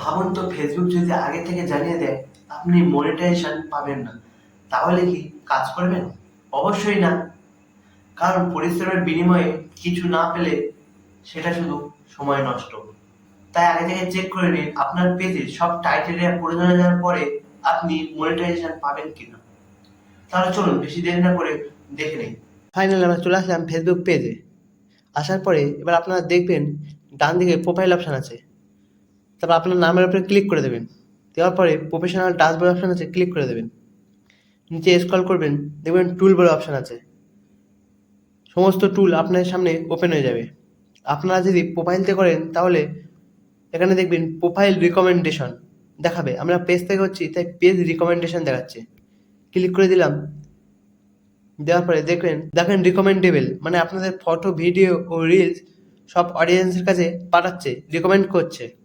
ভাবুন তো ফেসবুক যদি আগে থেকে জানিয়ে দেয়, আপনি মনিটাইজেশন পাবেন না, তাহলে কি কাজ করবেন? অবশ্যই না। কারণ পরিশ্রমের বিনিময়ে কিছু না পেলে সেটা শুধু সময় নষ্ট। তাই আগে থেকে চেক করে নিন, আপনার পেজে সব টাইটেরিয়া হয়ে যাওয়ার পরে আপনি মনিটাইজেশন পাবেন কিনা। তাহলে চলুন, বেশি দেরি না করে দেখে নিন ফাইনালি আমরা চলে আসলাম ফেসবুক পেজে আসার পরে এবার আপনারা দেখবেন ডান দিকে প্রোফাইল অপশান আছে। তারপর আপনার নামের উপরে ক্লিক করে দেবেন। দেওয়ার পরে প্রফেশনাল ড্যাশবোর্ড অপশান আছে ক্লিক করে দেবেন। নিচে স্ক্রল করবেন, দেখবেন টুল বলে অপশান আছে। সমস্ত টুল আপনার সামনে ওপেন হয়ে যাবে। আপনারা যদি প্রোফাইলতে করেন, তাহলে এখানে দেখবেন প্রোফাইল রিকমেন্ডেশন দেখাবে। আমরা পেজ থেকে হচ্ছি, তাই পেজ রিকমেন্ডেশন দেখাচ্ছে। ক্লিক করে দিলাম। দেওয়ার পরে দেখবেন, দেখেন রিকমেন্ডেবল মানে আপনাদের ফটো ভিডিও ও রিলস সব অডিয়েন্সের কাছে পাঠাচ্ছে রিকমেন্ড করছে।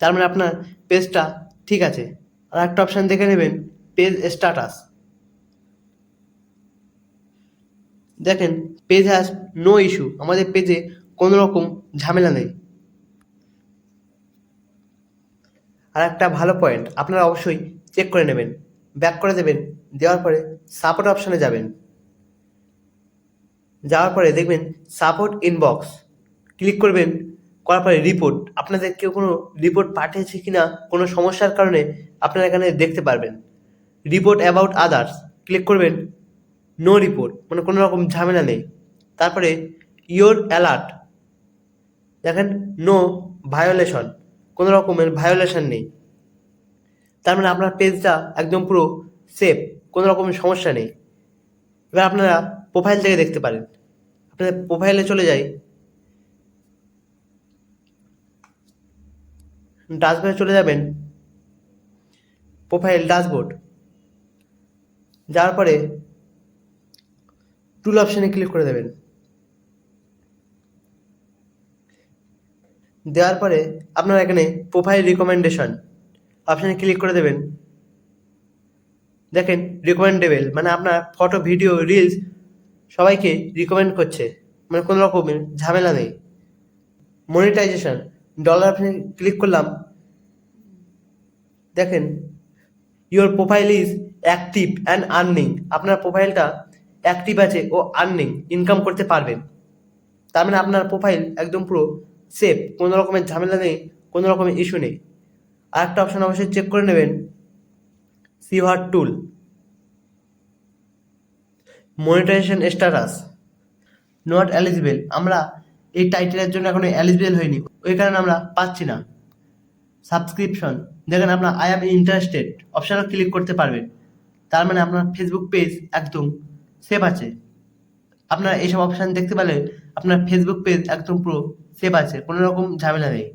তার মানে আপনার পেজটা ঠিক আছে। আর একটা অপশান দেখে নেবেন পেজ স্ট্যাটাস দেখেন পেজ হ্যাজ নো ইস্যু আমাদের পেজে কোনো রকম ঝামেলা নেই। আর একটা ভালো পয়েন্ট আপনারা অবশ্যই চেক করে নেবেন। ব্যাক করে দেবেন, দেওয়ার পরে সাপোর্ট অপশানে যাবেন। যাওয়ার পরে দেখবেন সাপোর্ট ইনবক্স ক্লিক করবেন করার পরে রিপোর্ট আপনাদের কেউ কোনো রিপোর্ট পাঠিয়েছে কি না কোনো সমস্যার কারণে আপনারা এখানে দেখতে পারবেন। রিপোর্ট অ্যাবাউট আদার্স ক্লিক করবেন নো রিপোর্ট মানে কোনো রকম ঝামেলা নেই। তারপরে ইয়োর অ্যালার্ট দেখেন নো ভায়োলেশন কোনো রকমের ভায়োলেশন নেই। তার মানে আপনার পেজটা একদম পুরো সেফ কোনো রকমের সমস্যা নেই। এবার আপনারা প্রোফাইল থেকে দেখতে পারেন। আপনাদের প্রোফাইলে চলে যাই। ডাশবোর্ডে চলে যাবেন। প্রোফাইল ড্যাশবোর্ড যাওয়ার পরে টুল অপশানে ক্লিক করে দেবেন। দেওয়ার পরে আপনারা এখানে প্রোফাইল রিকমেন্ডেশন অপশানে ক্লিক করে দেবেন। দেখেন রিকমেন্ডেবল মানে আপনার ফটো ভিডিও রিলস সবাইকে রিকমেন্ড করছে। মানে কোনো রকমের ঝামেলা নেই। মনিটাইজেশন ডলার ক্লিক করলাম, দেখেন your profile is active and earning আপনার প্রোফাইলটা অ্যাক্টিভ আছে ও আর্নিং ইনকাম করতে পারবেন তার মানে আপনার প্রোফাইল একদম পুরো সেফ কোনো রকমের ঝামেলা নেই, কোনো রকমের ইস্যু নেই। আর একটা অপশান অবশ্যই চেক করে নেবেন সিভার tool monetization status not eligible আমরা এই টাইটেলের জন্য এখনও এলিজিবল হয়নি। ওই কারণে আমরা পাচ্ছি না। সাবস্ক্রিপশন দেখেন আপনার আই অ্যাম ইন্টারেস্টেড অপশানও ক্লিক করতে পারবেন। তার মানে আপনার ফেসবুক পেজ একদম সেভ আছে। আপনারা এইসব অপশান দেখতে পেলে আপনার ফেসবুক পেজ একদম পুরো সেভ আছে, কোনো রকম ঝামেলা নেই।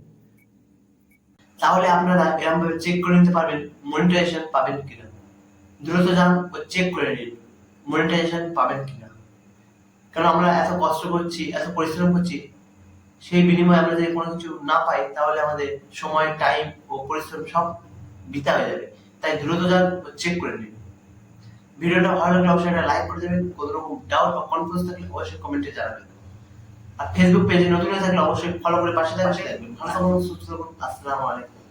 তাহলে আপনারা এরকমভাবে চেক করে নিতে পারবেন মনিটাইজেশন পাবেন কিনা। দ্রুত যান ও চেক করে নিন মনিটাইজেশন পাবেন কিনা। কারণ আমরা এত কষ্ট করছি, এত পরিশ্রম করছি, সেই বিনিময়ে আমরা যদি কোনো কিছু না পাই, তাহলে আমাদের সময় টাইম ও পরিশ্রম সব বৃথা হয়ে যাবে। তাই দ্রুত যান চেক করে নিন। ভিডিওটা ভালো লাগলে অবশ্যই একটা লাইক করে দেবেন। কোনো রকম ডাউট বা কনফিউজ থাকলে অবশ্যই কমেন্টে জানাবেন। আর ফেসবুক পেজে নতুন হয়ে থাকলে অবশ্যই ফলো করে পাশে থাকবেন। ভালো থাকুন, সুস্থ থাকুন। আসসালামু আলাইকুম।